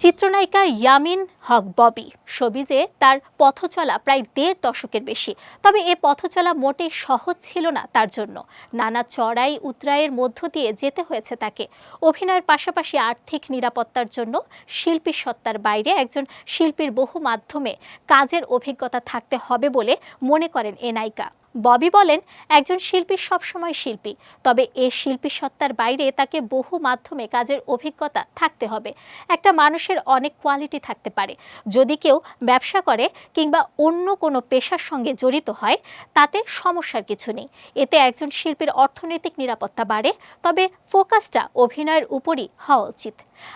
চিত্রনায়িকা ইয়ামিন হক ববি। শোবিজে তার পথচলা প্রায় দেড় দশকের বেশি। তবে এ পথচলা মোটেই সহজ ছিল না তার জন্য। নানা চড়াই উতরাইয়ের মধ্য দিয়ে যেতে হয়েছে তাকে। অভিনয়ের পাশাপাশি আর্থিক নিরাপত্তার জন্য শিল্পী সত্তার বাইরে একজন শিল্পীর বহু মাধ্যমে কাজের অভিজ্ঞতা থাকতে হবে বলে মনে করেন এ নায়িকা। ববি বলেন, একজন শিল্পী সবসময় শিল্পী, তবে এ শিল্পী সত্তার বাইরে তাকে বহু মাধ্যমে কাজের অভিজ্ঞতা থাকতে হবে। একটা মানুষের অনেক কোয়ালিটি থাকতে পারে। যদি কেউ ব্যবসা করে কিংবা অন্য কোনো পেশার সঙ্গে জড়িত হয়, তাতে সমস্যার কিছু নেই। এতে একজন শিল্পীর অর্থনৈতিক নিরাপত্তা বাড়ে, তবে ফোকাসটা অভিনয়ের উপরই হওয়া উচিত।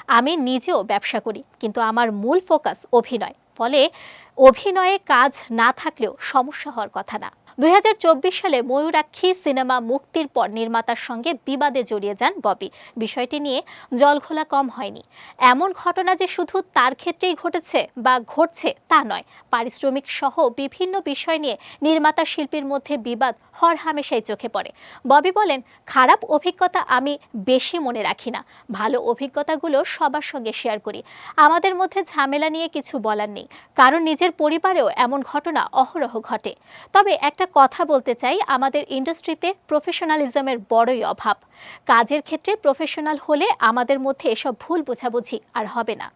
আমি নিজেও ব্যবসা করি, কিন্তু আমার মূল ফোকাস অভিনয়। ফলে অভিনয়ে কাজ না থাকলেও সমস্যা হওয়ার কথা না। দুই হাজার চব্বিশ সালে ময়ূরাক্ষী সিনেমা মুক্তির পর নির্মাতার সঙ্গে বিবাদে জড়িয়ে যান ববি। বিষয়টি নিয়ে জলঘোলা কম হয়নি। এমন ঘটনা যে শুধু তার ক্ষেত্রেই ঘটেছে বা ঘটছে তা নয়, পারিশ্রমিক সহ বিভিন্ন বিষয় নিয়ে নির্মাতা শিল্পীর মধ্যে বিবাদ হর হামেশাই চোখে পড়ে। ববি বলেন, খারাপ অভিজ্ঞতা আমি বেশি মনে রাখি না। ভালো অভিজ্ঞতাগুলো সবার সঙ্গে শেয়ার করি। আমাদের মধ্যে ঝামেলা নিয়ে কিছু বলার নেই। কারণ নিজের পরিবারেও এমন ঘটনা অহরহ ঘটে। তবে একটা কথা বলতে চাই, আমাদের ইন্ডাস্ট্রিতে প্রফেশনালিজমের বড়ই অভাব। কাজের ক্ষেত্রে প্রফেশনাল হলে আমাদের মধ্যে এসব ভুল বোঝাবুঝি আর হবে না।